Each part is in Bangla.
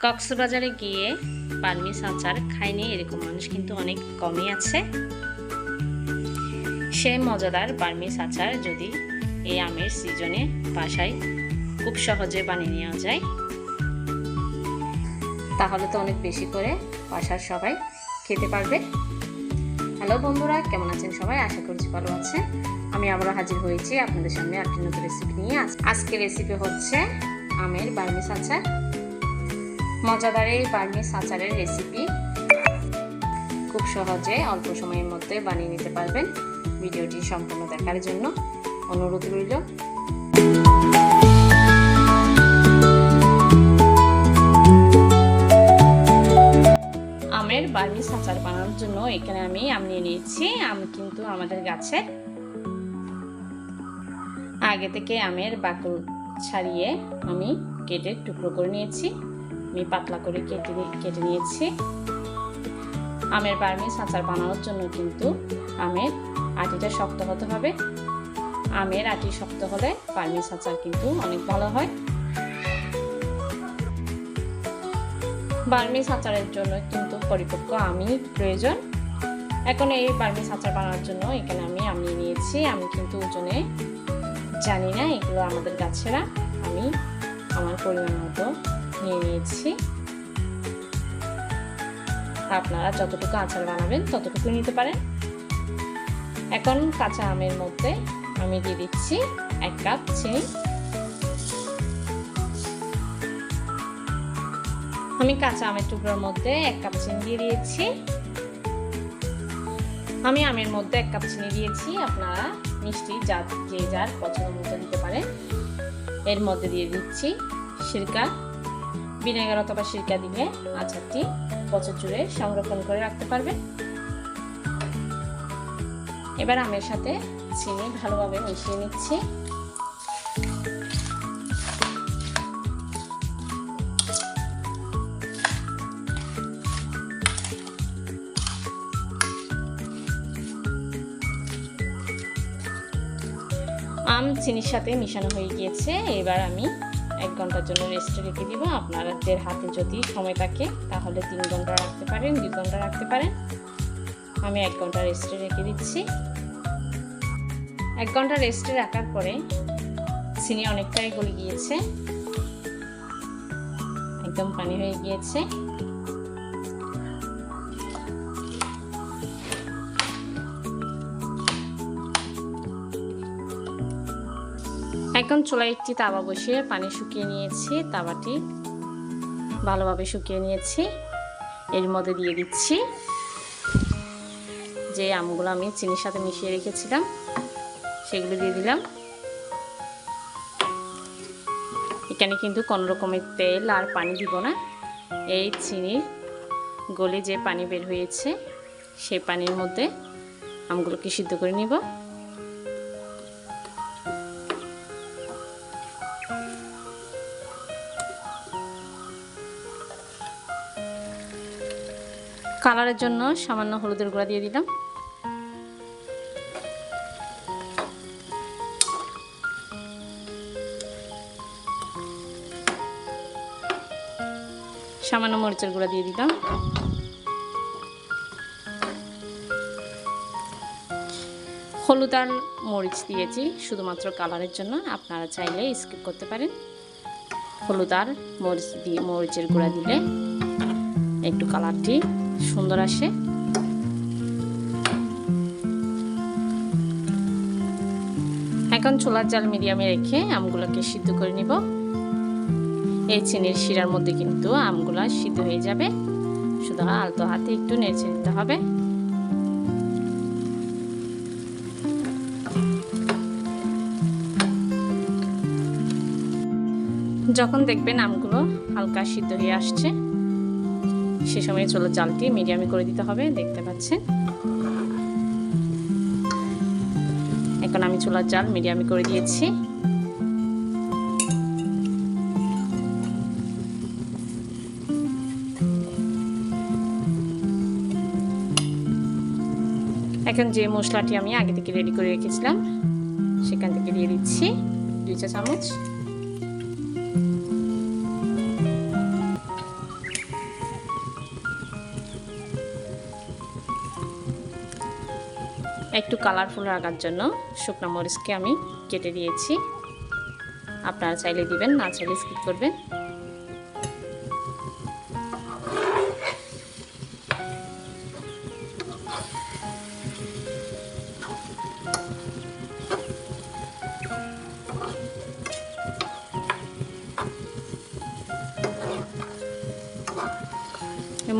কক্সবাজারে গিয়ে পারমিস আচার খায়নি এরকম মানুষ কিন্তু অনেক কমই আছে। সে মজাদার বার্মিস আচার যদি এই আমের সিজনে বাসায় খুব সহজে বানিয়ে নেওয়া যায়, তাহলে তো অনেক বেশি করে বাসার সবাই খেতে পারবে। হ্যালো বন্ধুরা, কেমন আছেন সবাই? আশা করছি ভালো আছেন। আমি আবারও হাজির হয়েছি আপনাদের সামনে একটি নতুন রেসিপি নিয়ে। আজ- আজকের রেসিপি হচ্ছে আমের বার্মিস আচার মজাদার এই বার্মিস আচারের রেসিপি খুব সহজে অল্প সময়ের মধ্যে বানিয়ে নিতে পারবেন। ভিডিওটি সম্পূর্ণ দেখার জন্য অনুরোধ রইল। আমের বার্মিস আচার বানানোর জন্য এখানে আমি আম নিয়ে নিয়েছি। আম কিন্তু আমাদের গাছে আগে থেকে আমের বাকল ছাড়িয়ে আমি কেটে টুকরো করে নিয়েছি। আমি পাতলা করে কেটে কেটে নিয়েছি। আমের বার্মিস আচার বানানোর জন্য কিন্তু আমের আটিটা শক্ত হতে হবে। আমের আটি শক্ত হলে বার্মিস আচার কিন্তু অনেক ভালো হয়। বার্মিস আচারের জন্য কিন্তু পরিপক্ক আমি প্রয়োজন। এখন এই বার্মিস আচার বানানোর জন্য এখানে আমি আম নিয়ে নিয়েছি। আমি কিন্তু ওজনে জানি না, এগুলো আমাদের গাছেরা। আমি আমার পরিমাণ মতো নিয়ে নিয়েছি। আপনারা যতটুকু আচার বানাবেন ততটুকু নিতে পারেন। এখন কাঁচা আমের মধ্যে আমি দিয়ে দিচ্ছি এক কাপ চিনি। আমি কাঁচা আমের টুকরোর মধ্যে এক কাপ চিনি দিয়ে দিয়েছি। আমি আমের মধ্যে এক কাপ চিনি দিয়েছি। আপনারা মিষ্টি যা যে যার পছন্দ মতো দিতে পারেন। এর মধ্যে দিয়ে দিচ্ছি সিরকা। ভিনেগার অথবা সিরকা দিলে আচারটি বছর জুড়ে সংরক্ষণ করে রাখতে পারবেন। এবার আমের সাথে চিনি ভালোভাবে মিশিয়ে নিচ্ছি। আম, চিনির সাথে মিশানো হয়ে গিয়েছে। এবার আমি এক ঘণ্টার জন্য রেস্ট রেখে দিব। আপনাদের হাতে যদি সময় থাকে, তাহলে তিন ঘণ্টা রাখতে পারেন, দুই ঘণ্টা রাখতে পারেন। আমি এক ঘণ্টা রেস্টে রেখে দিচ্ছি। এক ঘণ্টা রেস্টে রাখার পরে চিনি অনেকটাই গলে গিয়েছে। একদম পানি হয়ে গিয়েছে। এখন চুলায় একটি তাওয়া বসিয়ে পানি শুকিয়ে নিয়েছি, তাওয়াটি ভালোভাবে শুকিয়ে নিয়েছি। এর মধ্যে দিয়ে দিচ্ছি যে আমগুলো আমি চিনির সাথে মিশিয়ে রেখেছিলাম, সেগুলো দিয়ে দিলাম। এখানে কিন্তু কোনো রকমের তেল আর পানি দিব না। এই চিনির গলে যে পানি বের হয়েছে, সেই পানির মধ্যে আমগুলোকে সিদ্ধ করে নিব। কালারের জন্য সামান্য হলুদের গুঁড়া দিয়ে দিলাম। সামান্য মরিচের গুঁড়া দিয়ে দিলাম। হলুদ আর মরিচ দিয়েছি, শুধুমাত্র কালারের জন্য। আপনারা চাইলে স্কিপ করতে পারেন। হলুদ আর মরিচ দিয়ে, মরিচের গুঁড়া দিলে একটু কালারটি সুন্দর আসে। এখন চুলার জাল মিডিয়ামে রেখে আমগুলোকে সিদ্ধ করে নিব। এই চিনির শিরার মধ্যে কিন্তু আমগুলো সিদ্ধ হয়ে যাবে। শুধু আলতো হাতে একটু নেড়ে নিতে হবে। যখন দেখবেন আমগুলো হালকা সিদ্ধ হয়ে আসছে সে সময় চলো জালটি মিডিয়ামে করে দিতে হবে, দেখতে পাচ্ছেন। এখন আমি চুলার জাল মিডিয়ামে করে দিয়েছি। এখন যে মশলাটি আমি আগে থেকে রেডি করে রেখেছিলাম, সেখান থেকে দিয়ে দিচ্ছি দুই চা চামচ একটু কালারফুল রাখার জন্য শুকনো মরিচকে আমি কেটে দিয়েছি। আপনারা চাইলে দিবেন, না চাইলে স্কিপ করবেন।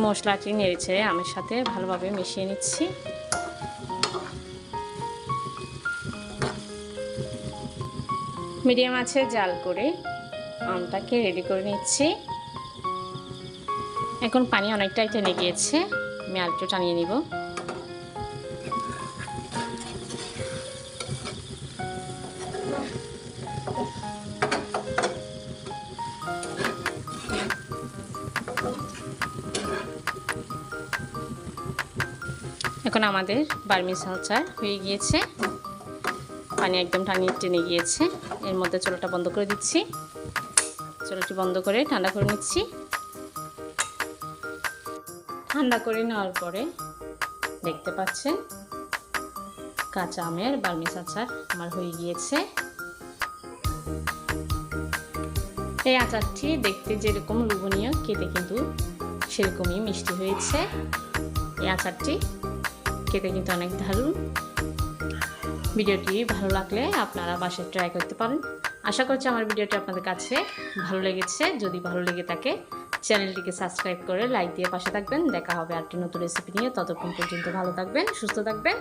মশলাটি নেড়েছে আমের সাথে ভালোভাবে মিশিয়ে নিচ্ছি। মিডিয়াম আছে, জাল করে আমটাকে রেডি করে নিচ্ছি। এখন পানি অনেকটাই টেনে গিয়েছে, আমি আরেকটু টানিয়ে নিব। এখন আমাদের বার্মিস আচার হয়ে গিয়েছে। পানি একদম টানি টেনে গিয়েছে। এর মধ্যে চোলাটা বন্ধ করে দিচ্ছি। চোলাটি বন্ধ করে ঠান্ডা করে নিচ্ছি। ঠান্ডা করে নেওয়ার পরে দেখতে পাচ্ছেন, কাঁচা আমের বার্মিস আচার আমার হয়ে গিয়েছে। এই আচারটি দেখতে যেরকম লোভনীয়, খেতে কিন্তু সেরকমই মিষ্টি হয়েছে। এই আচারটি খেতে কিন্তু অনেক দারুণ। ভিডিওটি ভালো লাগলে আপনারা বাসায় ট্রাই করতে পারেন। আশা করছি আমার ভিডিওটি আপনাদের কাছে ভালো লেগেছে। যদি ভালো লেগে থাকে, চ্যানেলটিকে সাবস্ক্রাইব করে লাইক দিয়ে পাশে থাকবেন। দেখা হবে আরেকটি নতুন রেসিপি নিয়ে। ততক্ষণ পর্যন্ত ভালো থাকবেন, সুস্থ থাকবেন।